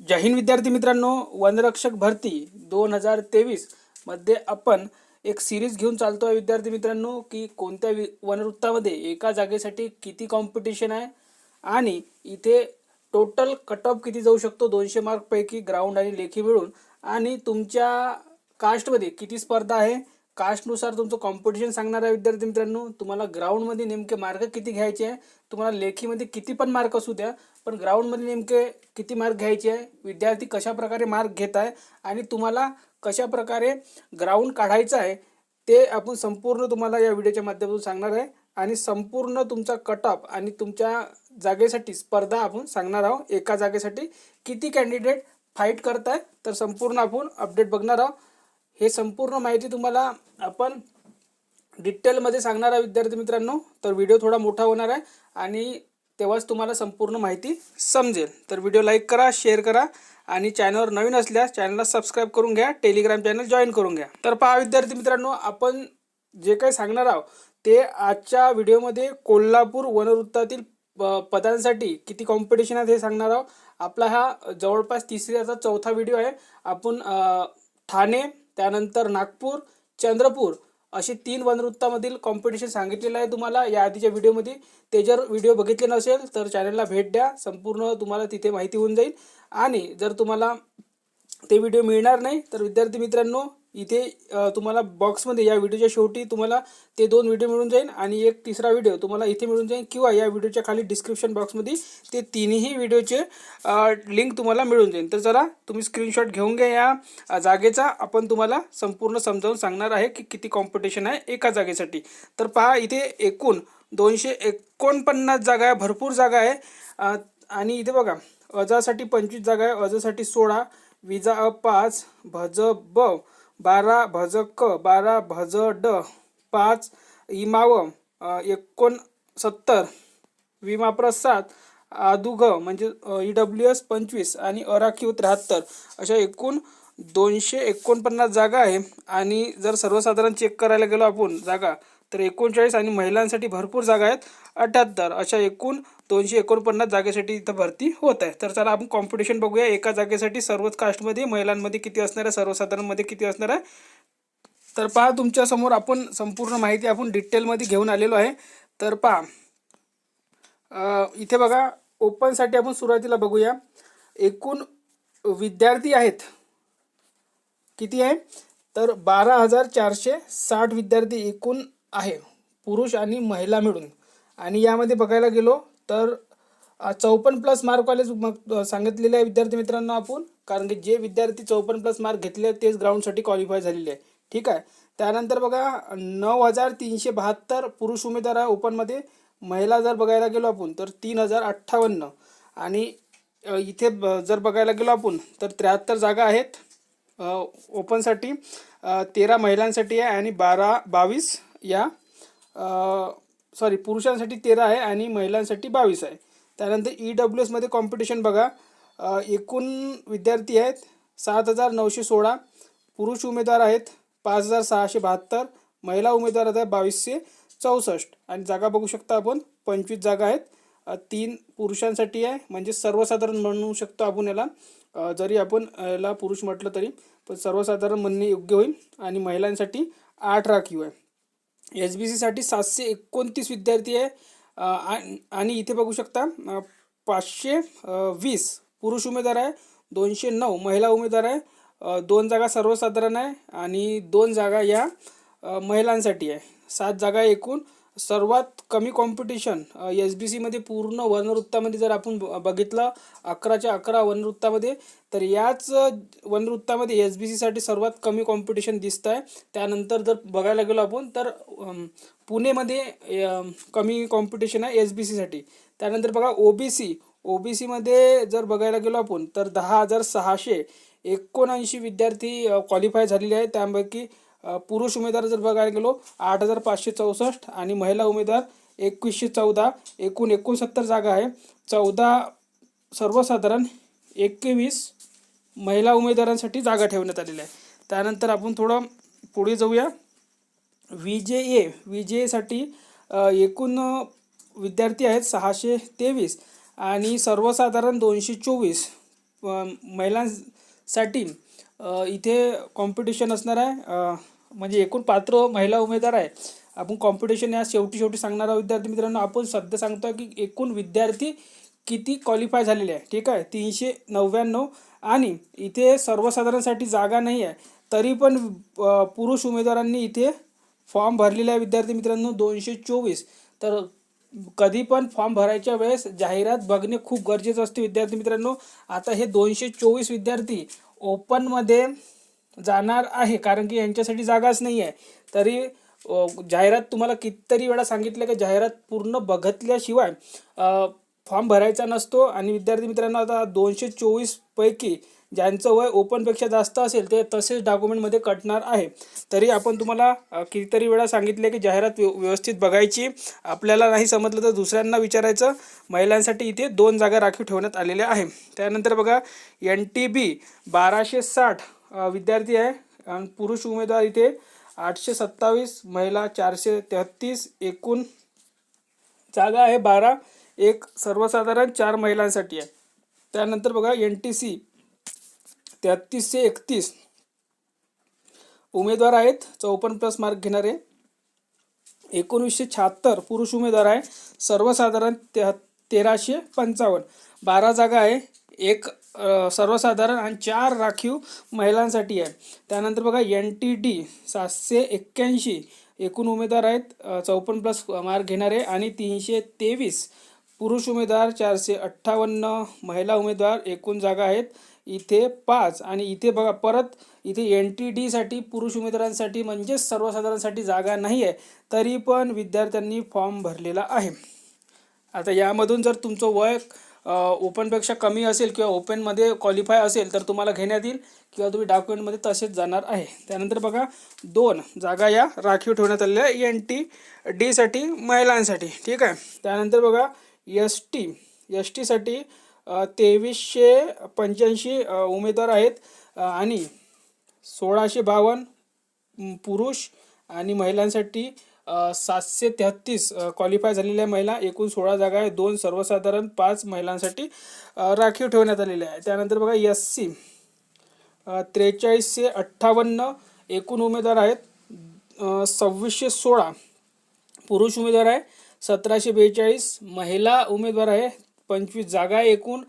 जय हिंद विद्यार्थी मित्रांनो वनरक्षक भरती दोन हजार तेवीसमध्ये आपण एक सिरीज घेऊन चालतो आहे विद्यार्थी मित्रांनो की कोणत्या वि वनवृत्तामध्ये एका जागेसाठी किती कॉम्पिटिशन आहे आणि इथे टोटल कट ऑफ किती जाऊ शकतो दोनशे मार्कपैकी ग्राउंड आणि लेखी मिळून. आणि तुमच्या कास्टमध्ये किती स्पर्धा आहे कास्टनुसार तुमचं कॉम्पिटिशन सांगणार आहे विद्यार्थी मित्रांनो. तुम्हाला ग्राउंडमध्ये नेमके मार्क किती घ्यायचे आहे तुम्हाला लेखीमध्ये किती पण मार्क असू द्या पण ग्राउंडमध्ये नेमके किती मार्क घ्यायचे आहे? विद्यार्थी कशा प्रकारे मार्क घेत आहे? आणि तुम्हाला कशा प्रकारे ग्राउंड काढायचं आहे? ते आपण संपूर्ण तुम्हाला या व्हिडिओच्या माध्यमातून सांगणार आहे. आणि संपूर्ण तुमचा कट ऑफ आणि तुमच्या जागेसाठी स्पर्धा आपण सांगणार आहोत. एका जागेसाठी किती कॅन्डिडेट फाईट करत आहे तर संपूर्ण आपण अपडेट बघणार आहोत. हे संपूर्ण माहिती तुम्हाला आपण डिटेलमध्ये सांगणार आहे विद्यार्थी मित्रांनो. तर व्हिडिओ थोडा मोठा होणार आहे. आणि तेव्हाच तुम्हाला संपूर्ण माहिती समजेल. तर व्हिडिओ लाईक करा शेअर करा आणि चॅनलवर नवीन असल्यास चॅनलला सबस्क्राईब करून घ्या टेलिग्राम चॅनल जॉईन करून घ्या. तर पहा विद्यार्थी मित्रांनो आपण जे काही सांगणार आहोत ते आजच्या व्हिडिओमध्ये कोल्हापूर वनवृत्तातील प- पदांसाठी किती कॉम्पिटिशन आहे हे सांगणार आहोत. आपला हा जवळपास तिसऱ्याचा चौथा व्हिडिओ आहे. आपण ठाणे त्यानंतर नागपूर चंद्रपूर असे तीन वनवृत्तामधील कॉम्पिटिशन सांगितलेलं आहे तुम्हाला. या आधीच्या व्हिडिओमध्ये ते जर व्हिडिओ बघितले नसेल तर चॅनलला भेट द्या. संपूर्ण तुम्हाला तिथे माहिती होऊन जाईल. आणि जर तुम्हाला ते व्हिडिओ मिळणार नाही तर विद्यार्थी मित्रांनो इथे तुम्हाला बॉक्समध्ये या व्हिडिओच्या शेवटी तुम्हाला ते दोन व्हिडिओ मिळून जाईल आणि एक तिसरा व्हिडिओ तुम्हाला इथे मिळून जाईल किंवा या व्हिडिओच्या खाली डिस्क्रिप्शन बॉक्समध्ये ते तिन्ही व्हिडिओचे लिंक तुम्हाला मिळून जाईल. तर चला तुम्ही स्क्रीनशॉट घेऊन घ्या या जागेचा. आपण तुम्हाला संपूर्ण समजावून सांगणार आहे की किती कॉम्पिटिशन आहे एका जागेसाठी. तर पहा इथे एकूण दोनशे एकोणपन्नास जागा आहे भरपूर जागा आहे. आणि इथे बघा अजासाठी पंचवीस जागा आहे अजासाठी सोळा विजा अ पाच भज ब बारा भजक बारा भज ड पाच इमाव एकोणसत्तर. विमाप्रसाद आदुघ म्हणजे ई डब्ल्यू एस पंचवीस आणि अराखीव त्र्याहत्तर. अशा एकूण दोनशे एकोणपन्नास जागा आहे. आणि जर सर्वसाधारण चेक करायला गेलो आपण जागा तर एकोणचाळीस आणि महिलांसाठी भरपूर जागा आहेत. अठ्ठ्याहत्तर अशा एकूण दोनशे एकोणपन्नास जागेसाठी इथं भरती होत आहे. तर चला आपण कॉम्पिटिशन बघूया. एका जागेसाठी सर्वच कास्टमध्ये महिलांमध्ये किती असणार आहे? सर्वसाधारणमध्ये किती असणार आहे? तर पहा तुमच्यासमोर आपण संपूर्ण माहिती आपण डिटेलमध्ये घेऊन आलेलो आहे. तर पहा इथे बघा ओपनसाठी आपण सुरुवातीला बघूया. एकूण विद्यार्थी आहेत. किती आहे? तर बारा हजार चारशे साठ विद्यार्थी एकूण आहे. पुरुष आणि महिला मिळून. आणि यामध्ये बघायला गेलो तर चौपन्न प्लस मार्कवालेच मग सांगितलेले आहे विद्यार्थी मित्रांनो आपण. कारण की जे विद्यार्थी चौपन्न प्लस मार्क घेतले तेच ग्राउंडसाठी क्वालिफाय झालेले आहे. ठीक आहे? त्यानंतर बघा नऊ हजार तीनशे बहात्तर पुरुष उमेदवार आहे ओपनमध्ये महिला जर बघायला गेलो आपण तर तीन हजार अठ्ठावन्न. आणि इथे ब- जर बघायला गेलो आपण तर त्र्याहत्तर जागा आहेत ओपनसाठी तेरा महिलांसाठी आहे आणि बारा बावीस या सॉरी पुरुषांसाठी तेरा आहे आणि महिलांसाठी बावीस आहे. त्यानंतर ई डब्ल्यू एसमध्ये कॉम्पिटिशन बघा. एकूण विद्यार्थी आहेत सात हजार नऊशे सोळा. पुरुष उमेदवार आहेत पाच हजार सहाशे बहात्तर. महिला उमेदवार आहेत बावीसशे चौसष्ट. आणि जागा बघू शकता आपण पंचवीस जागा आहेत. तीन पुरुषांसाठी आहे म्हणजे सर्वसाधारण म्हणू शकतो आपण याला. जरी आपण याला पुरुष म्हटलं तरी पण सर्वसाधारण म्हणणे योग्य होईल. आणि महिलांसाठी आठ राखीव आहे. एस बी सीसाठी सातशे एकोणतीस विद्यार्थी आहे. आणि इथे बघू शकता पाचशे वीस पुरुष उमेदवार आहे दोनशे नऊ महिला उमेदवार आहे दोन जागा सर्वसाधारण आहे आणि दोन जागा या महिलांसाठी आहे. सात जागा एकूण सर्वात कमी कॉम्पिटिशन एस बी सीमध्ये पूर्ण वनवृत्तामध्ये जर आपण बघितलं अकराच्या अकरा वनवृत्तामध्ये तर याच वनवृत्तामध्ये एस बी सीसाठी सर्वात कमी कॉम्पिटिशन दिसतं आहे त्यानंतर जर बघायला गेलो आपण तर पुणेमध्ये कमी कॉम्पिटिशन आहे एस बी सीसाठी त्यानंतर बघा O B C O B सीमध्ये जर बघायला गेलो आपण तर दहा हजार सहाशे एकोणऐंशी विद्यार्थी क्वालिफाय झालेले आहेत. त्यापैकी पुरुष उमेदवार जर बघायला गेलो आठ हजार पाचशे चौसष्ट आणि महिला उमेदवार एकवीसशे चौदा एकूण एकोणसत्तर जागा आहे. चौदा सर्वसाधारण एकवीस महिला उमेदवारांसाठी जागा ठेवण्यात आलेल्या आहे त्यानंतर आपण थोडं पुढे जाऊया. V J A V J एसाठी एकूण विद्यार्थी आहेत सहाशे तेवीस आणि सर्वसाधारण दोनशे चोवीस महिलांसाठी इथे कॉम्पिटिशन असणार आहे. म्हणजे एकूण पात्र महिला उमेदवार आहे. आपण कॉम्पिटिशन या शेवटी शेवटी सांगणार आहोत विद्यार्थी मित्रांनो. आपण सध्या सांगतो की एकूण विद्यार्थी किती क्वालिफाय झालेले आहे. ठीक आहे? तीनशे नव्याण्णव आणि इथे सर्वसाधारणसाठी जागा नाही आहे. तरी पण पुरुष उमेदवारांनी इथे फॉर्म भरलेला आहे विद्यार्थी मित्रांनो. दोनशे चोवीस. तर कधी पण फॉर्म भरायच्या वेळेस जाहिरात बघणे खूप गरजेचं असते विद्यार्थी मित्रांनो. आता हे दोनशे चोवीस विद्यार्थी ओपनमध्ये जाणार आहे कारण की यांच्यासाठी जागाच नाही आहे तरी जाहिरात तुम्हाला कितीतरी वेळा सांगितलं की जाहिरात पूर्ण बघितल्याशिवाय फॉर्म भरायचा नसतो. आणि विद्यार्थी मित्रांनो आता दोनशे चोवीस पैकी ज्यांचं वय ओपनपेक्षा जास्त असेल ते तसेच डॉक्युमेंटमध्ये कटणार आहे. तरी आपण तुम्हाला कितीतरी वेळा सांगितले की जाहिरात व्यवस्थित बघायची. आपल्याला नाही समजलं तर दुसऱ्यांना विचारायचं. महिलांसाठी इथे दोन जागा राखीव ठेवण्यात आलेल्या आहे. त्यानंतर बघा एन टी बी बाराशे साठ विद्यार्थी आहे. आणि पुरुष उमेदवार इथे आठशे सत्तावीस महिला चारशे तेहत्तीस एकूण जागा आहे बारा. एक सर्वसाधारण चार महिलांसाठी आहे. त्यानंतर बघा एन टी सी तेहत्तीसशे एकतीस उमेदवार आहेत. चौपन्न प्लस मार्क घेणारे. एकोणीसशे शहात्तर पुरुष उमेदवार आहे. सर्वसाधारण ते तेराशे पंचावन्न. बारा जागा आहे. एक सर्वसाधारण आणि चार राखीव महिलांसाठी आहे. त्यानंतर बघा एन टी डी सातशे एक्क्याऐंशी एकूण उमेदवार आहेत. चौपन्न प्लस मार्क घेणारे आणि तीनशे तेवीस पुरुष उमेदवार चारशे अठ्ठावन्न महिला उमेदवार एकूण जागा आहेत. इथे पाच आणि इथे बघा परत इथे एन टी डीसाठी पुरुष उमेदवारांसाठी म्हणजेच सर्वसाधारणसाठी जागा नाही आहे. तरी पण विद्यार्थ्यांनी फॉर्म भरलेला आहे. आता यामधून जर तुमचं वय ओपनपेक्षा कमी असेल किंवा ओपनमध्ये क्वालिफाय असेल तर तुम्हाला घेण्यात येईल किंवा तुम्ही डॉक्युमेंटमध्ये तसेच जाणार आहे. त्यानंतर बघा दोन जागा या राखीव ठेवण्यात आलेल्या एन टी डीसाठी महिलांसाठी. ठीक आहे? त्यानंतर बघा एस टी एस टीसाठी तेवीसशे पंच्याऐंशी उमेदवार आहेत. आणि सोळाशे बावन्न पुरुष आणि महिलांसाठी सातशे तेहत्तीस क्वालिफाय झालेल्या महिला एकूण सोळा जागा आहे. दोन सर्वसाधारण पाच महिलांसाठी राखीव ठेवण्यात आलेल्या आहे त्यानंतर बघा एस सी त्रेचाळीसशे अठ्ठावन्न एकूण उमेदवार आहेत. सव्वीसशे सोळा पुरुष उमेदवार आहे. सतराशे बेचाळीस महिला उमेदवार आहे. पंचवीस जागा आहे एकूण.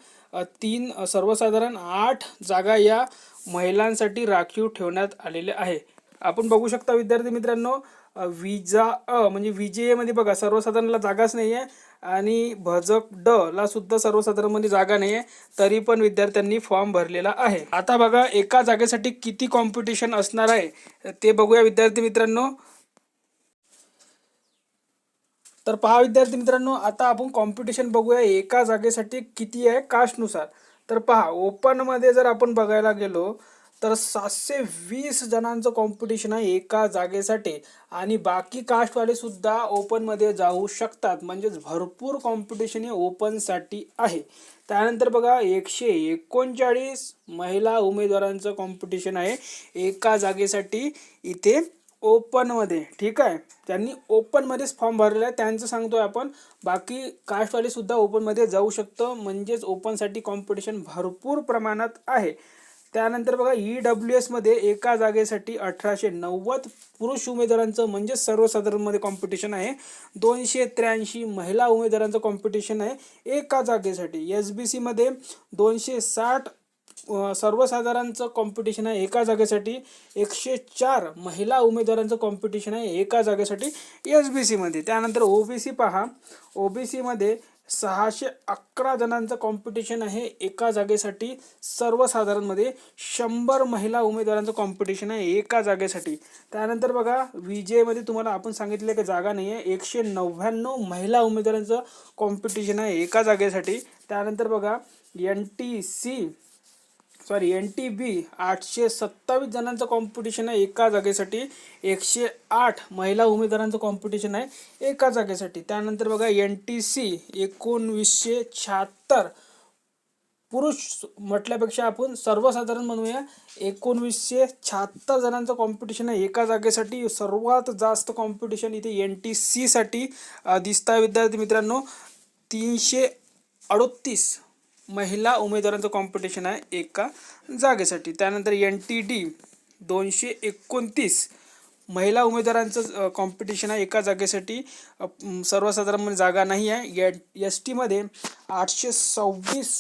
तीन सर्वसाधारण आठ जागा या महिलांसाठी राखीव ठेवण्यात आलेल्या आहे. आपण बघू शकता विद्यार्थी मित्रांनो विजा अ म्हणजे विजेमध्ये बघा सर्वसाधारणला जागाच नाही आहे आणि भजक ड ला सुद्धा सर्वसाधारणमध्ये जागा नाही आहे तरी पण विद्यार्थ्यांनी फॉर्म भरलेला आहे. आता बघा एका जागेसाठी किती कॉम्पिटिशन असणार आहे ते बघूया विद्यार्थी मित्रांनो. तर पहा विद्यार्थी मित्रांनो आता आपण कॉम्पिटिशन बघूया एका जागेसाठी किती आहे कास्टनुसार. तर पहा ओपनमध्ये जर आपण बघायला गेलो तर सातशे वीस जणांचं कॉम्पिटिशन आहे एका जागेसाठी. आणि बाकी कास्टवाले सुद्धा ओपनमध्ये जाऊ शकतात. म्हणजेच भरपूर कॉम्पिटिशन हे ओपनसाठी आहे. त्यानंतर बघा एकशे एकोणचाळीस महिला उमेदवारांचं कॉम्पिटिशन आहे एका जागेसाठी इथे ओपनमध्ये ठीक आहे? त्यांनी ओपनमध्येच फॉर्म भरलेला आहे. त्यांचं सांगतोय आपण. बाकी कास्टवाले सुद्धा ओपनमध्ये जाऊ शकतं. म्हणजेच ओपनसाठी कॉम्पिटिशन भरपूर प्रमाणात आहे. त्यानंतर बघा ई डब्ल्यू एसमध्ये एका जागेसाठी अठराशे नव्वद पुरुष उमेदवारांचं म्हणजेच सर्वसाधारणमध्ये कॉम्पिटिशन आहे. दोनशे त्र्याऐंशी महिला उमेदवारांचं कॉम्पिटिशन आहे एका जागेसाठी. एस बी सीमध्ये दोनशे साठ सर्वसाधारणचं कॉम्पिटिशन आहे एका जागेसाठी. एकशे चार महिला उमेदवारांचं कॉम्पिटिशन आहे एका जागेसाठी एस बी सीमध्ये त्यानंतर ओ बी सी पहा. ओ बी सीमध्ये सहाशे अकरा जणांचं कॉम्पिटिशन आहे. एका जागेसाठी सर्वसाधारणमध्ये शंभर महिला उमेदवारांचं कॉम्पिटिशन आहे एका जागेसाठी. त्यानंतर बघा विजेमध्ये तुम्हाला आपण सांगितलं की जागा नाही आहे एकशे नव्याण्णव महिला उमेदवारांचं कॉम्पिटिशन आहे एका जागेसाठी. त्यानंतर बघा N T C sorry N T B आठशे सत्तावीस जणांचं कॉम्पिटिशन आहे एका जागेसाठी. एकशे आठ महिला उमेदवारांचं कॉम्पिटिशन आहे एका जागेसाठी. त्यानंतर बघा एन टी सी एकोणवीसशे शहात्तर. पुरुष म्हटल्यापेक्षा आपण सर्वसाधारण म्हणूया एकोणवीसशे शहात्तर जणांचं कॉम्पिटिशन आहे एका जागेसाठी. सर्वात जास्त कॉम्पिटिशन इथे एन टी सीसाठी दिसता विद्यार्थी मित्रांनो तीनशे अडोतीस. महिला उमेदवारांचं कॉम्पिटिशन आहे एका जागेसाठी. त्यानंतर एन टी डी दोनशे एकोणतीस महिला उमेदवारांचं कॉम्पिटिशन आहे एका जागेसाठी. सर्वसाधारणपणे जागा नाही आहे. एस टीमध्ये आठशे सव्वीस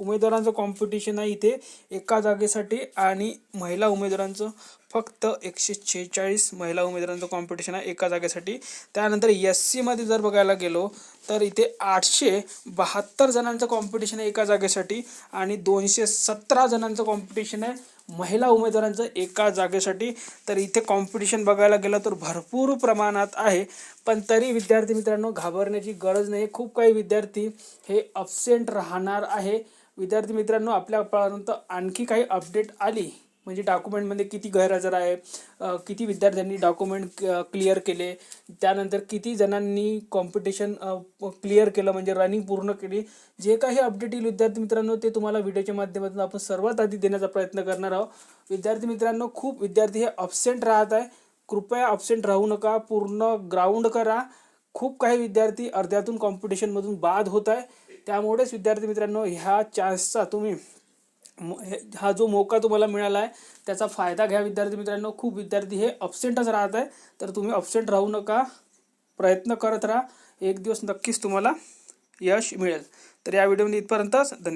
उमेदवारांचं कॉम्पिटिशन आहे इथे. एका जागेसाठी आणि महिला उमेदवारांचं फक्त एकशे शेहेचाळीस महिला उमेदवारांचं कॉम्पिटिशन आहे एका जागेसाठी. त्यानंतर एस सीमध्ये जर बघायला गेलो तर इथे आठशे बहात्तर जणांचं कॉम्पिटिशन आहे एका जागेसाठी आणि दोनशे सतरा जणांचं कॉम्पिटिशन आहे महिला उमेदवारांचं एका जागेसाठी. तर इथे कॉम्पिटिशन बघायला गेलं तर भरपूर प्रमाणात आहे. पण तरी विद्यार्थी मित्रांनो घाबरण्याची गरज नाही. खूप काही विद्यार्थी हे अबसेंट राहणार आहे. विद्यार्थी मित्रांनो आपल्यापर्यंत आणखी काही अपडेट आली. म्हणजे डॉक्युमेंटमध्ये किती गैरहजर आहे किती विद्यार्थ्यांनी डॉक्युमेंट क्लिअर केले त्यानंतर किती जणांनी कॉम्पिटिशन क्लिअर केलं म्हणजे रनिंग पूर्ण केली. जे काही अपडेट येईल विद्यार्थी मित्रांनो ते तुम्हाला व्हिडिओच्या माध्यमातून आपण सर्वात आधी देण्याचा प्रयत्न करणार आहोत. विद्यार्थी मित्रांनो खूप विद्यार्थी हे अबसेंट राहत आहे. कृपया अबसेंट राहू नका पूर्ण ग्राउंड करा. खूप काही विद्यार्थी अर्ध्यातून कॉम्पिटिशनमधून बाद होत आहे. त्यामुळेच विद्यार्थी मित्रांनो ह्या चान्सचा तुम्ही हे- हा जो मोका तुम्हाला मिळाला आहे त्याचा फायदा घ्या विद्यार्थी मित्रांनो. खूप विद्यार्थी हे अपसेंटच राहत आहे. तर तुम्ही अपसेंट राहू नका. प्रयत्न करत राहा. एक दिवस नक्कीच तुम्हाला यश मिळेल. तर या व्हिडिओमध्ये इथपर्यंतच धन्यवाद.